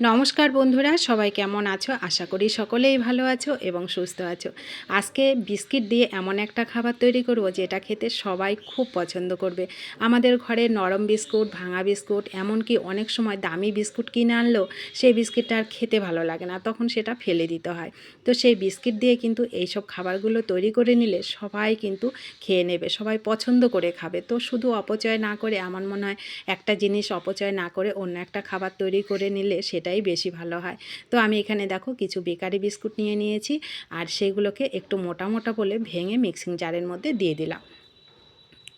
নমস্কার বন্ধুরা, সবাই কেমন আছো? আশা করি সকলেই ভালো আছো এবং সুস্থ আছো। আজকে বিস্কিট দিয়ে এমন একটা খাবার তৈরি করব যেটা খেতে সবাই খুব পছন্দ করবে। আমাদের ঘরে নরম বিস্কুট, ভাঙা বিস্কুট, এমনকি অনেক সময় দামি বিস্কুট কিনে আনলেও সেই বিস্কিটটা আর খেতে ভালো লাগে না, তখন সেটা ফেলে দিতে হয়। তো সেই বিস্কিট দিয়ে কিন্তু এইসব খাবারগুলো তৈরি করে নিলে সবাই কিন্তু খেয়ে নেবে, সবাই পছন্দ করে খাবে। তো শুধু অপচয় না করে, আমার মনে হয় একটা জিনিস অপচয় না করে অন্য একটা খাবার তৈরি করে নিলে সেটাই বেশি ভালো হয়। তো আমি এখানে দেখো কিছু বেকারি বিস্কুট নিয়ে নিয়েছি আর সেগুলোকে একটু মোটা মোটা বলে ভেঙে মিক্সিং জারের মধ্যে দিয়ে দিলাম।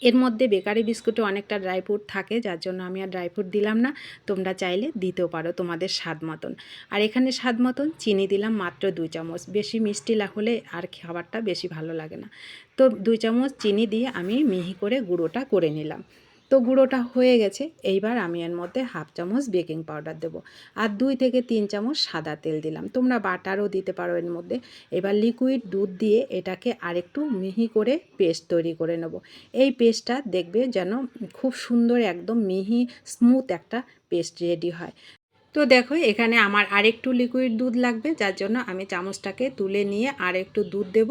এর মধ্যে বেকারি বিস্কুটে অনেকটা ড্রাই ফ্রুট থাকে, যার জন্য আমি আর ড্রাই ফ্রুট দিলাম না। তোমরা চাইলে দিতেও পারো তোমাদের স্বাদ মতন। আর এখানে স্বাদ মতন চিনি দিলাম মাত্র দুই চামচ। বেশি মিষ্টি হলে আর খাবারটা বেশি ভালো লাগে না। তো দুই চামচ চিনি দিয়ে আমি মিহি করে গুঁড়োটা করে নিলাম। তো গুঁড়োটা হয়ে গেছে। এইবার আমি এর মধ্যে হাফ চামচ বেকিং পাউডার দেব আর দুই থেকে তিন চামচ সাদা তেল দিলাম। তোমরা বাটারও দিতে পারো এর মধ্যে। এবার লিকুইড দুধ দিয়ে এটাকে আরেকটু মিহি করে পেস্ট তৈরি করে নেব। এই পেস্টটা দেখবে যেন খুব সুন্দর একদম মিহি স্মুথ একটা পেস্ট রেডি হয়। তো দেখো, এখানে আমার আরেকটু লিকুইড দুধ লাগবে, যার জন্য আমি চামচটাকে তুলে নিয়ে আর একটু দুধ দেব,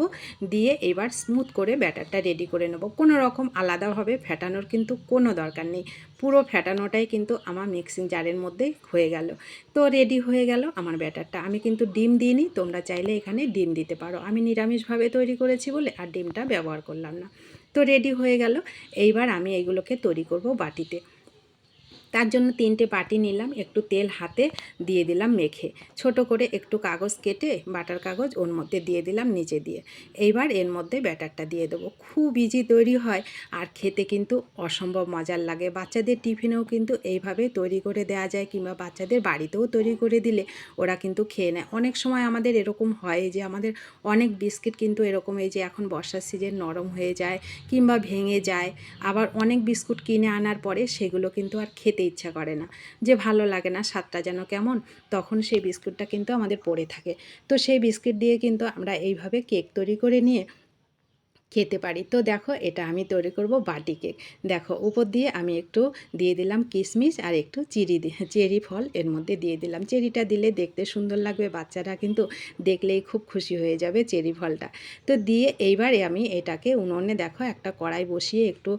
দিয়ে এবার স্মুথ করে ব্যাটারটা রেডি করে নেব। কোনো রকম আলাদাভাবে ফেটানোর কিন্তু কোনো দরকার নেই। পুরো ফেটানোটাই কিন্তু আমার মিক্সিং জারের মধ্যে হয়ে গেল। তো রেডি হয়ে গেল আমার ব্যাটারটা। আমি কিন্তু ডিম দিইনি, তোমরা চাইলে এখানে ডিম দিতে পারো। আমি নিরামিষভাবে তৈরি করেছি বলে আর ডিমটা ব্যবহার করলাম না। তো রেডি হয়ে গেল। এইবার আমি এইগুলোকে তৈরি করব বাটিতে। তার জন্য তিনটে বাটি নিলাম, একটু তেল হাতে দিয়ে দিলাম মেখে। ছোট করে একটু কাগজ কেটে বাটার কাগজ ওর মধ্যে দিয়ে দিলাম নিচে দিয়ে। এইবার এর মধ্যে ব্যাটারটা দিয়ে দেবো। খুব ইজি তৈরি হয় আর খেতে কিন্তু অসম্ভব মজার লাগে। বাচ্চাদের টিফিনেও কিন্তু এইভাবে তৈরি করে দেওয়া যায় কিংবা বাচ্চাদের বাড়িতেও তৈরি করে দিলে ওরা কিন্তু খেয়ে নেয়। অনেক সময় আমাদের এরকম হয় যে আমাদের অনেক বিস্কিট কিন্তু এরকম এই যে এখন বর্ষার সিজন নরম হয়ে যায় কিংবা ভেঙে যায়। আবার অনেক বিস্কুট কিনে আনার পরে সেগুলো কিন্তু আর খেতে খেতে ইচ্ছা করে না, যে ভালো লাগে না, স্বাদটা যেন কেমন, তখন সেই বিস্কুটটা কিন্তু আমাদের পড়ে থাকে। তো সেই বিস্কিট দিয়ে কিন্তু আমরা এইভাবে কেক তৈরি করে নিয়ে খেতে পারি। তো দেখো, এটা আমি তৈরি করব বাটি কেক। দেখো, উপর দিয়ে আমি একটু দিয়ে দিলাম কিশমিশ আর একটু চিরি চেরি ফল এর মধ্যে দিয়ে দিলাম। চেরিটা দিলে দেখতে সুন্দর লাগবে, বাচ্চারা কিন্তু দেখলেই খুব খুশি হয়ে যাবে চেরি ফলটা। তো দিয়ে এইবারে আমি এটাকে উনুনে দেখো একটা কড়াই বসিয়ে একটু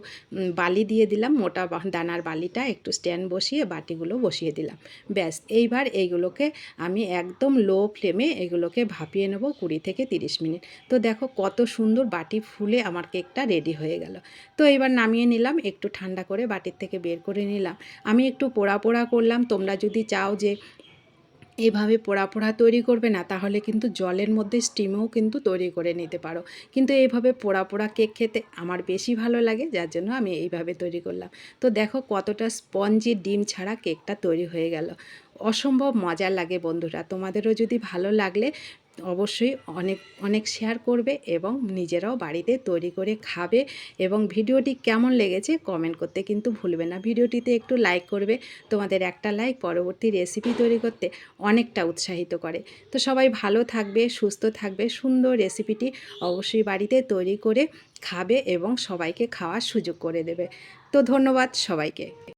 বালি দিয়ে দিলাম, মোটা দানার বালিটা একটু স্ট্যান্ড বসিয়ে বাটিগুলো বসিয়ে দিলাম। ব্যাস, এইবার এইগুলোকে আমি একদম লো ফ্লেমে এগুলোকে ভাপিয়ে নেব কুড়ি থেকে তিরিশ মিনিট। তো দেখো কত সুন্দর বাটি ফুলে আমার কেকটা রেডি হয়ে গেল। তো এবার নামিয়ে নিলাম, একটু ঠান্ডা করে বাটির থেকে বের করে নিলাম। আমি একটু পোড়া পোড়া করলাম, তোমরা যদি চাও যে এভাবে পোড়া পোড়া তৈরি করবে না, তাহলে কিন্তু জলের মধ্যে স্টিমেও কিন্তু তৈরি করে নিতে পারো। কিন্তু এইভাবে পোড়া পোড়া কেক খেতে আমার বেশি ভালো লাগে, যার জন্য আমি এইভাবে তৈরি করলাম। তো দেখো কতটা স্পঞ্জি ডিম ছাড়া কেকটা তৈরি হয়ে গেল। অসম্ভব মজা লাগে বন্ধুরা। তোমাদেরও যদি ভালো লাগলে অবশ্যই অনেক অনেক শেয়ার করবে এবং নিজেরাও বাড়িতে তৈরি করে খাবে এবং ভিডিওটি কেমন লেগেছে কমেন্ট করতে কিন্তু ভুলবে না। ভিডিওটিতে একটু লাইক করবে, তোমাদের একটা লাইক পরবর্তী রেসিপি তৈরি করতে অনেকটা উৎসাহিত করে। তো সবাই ভালো থাকবে, সুস্থ থাকবে, সুন্দর রেসিপিটি অবশ্যই বাড়িতে তৈরি করে খাবে এবং সবাইকে খাওয়ার সুযোগ করে দেবে। তো ধন্যবাদ সবাইকে।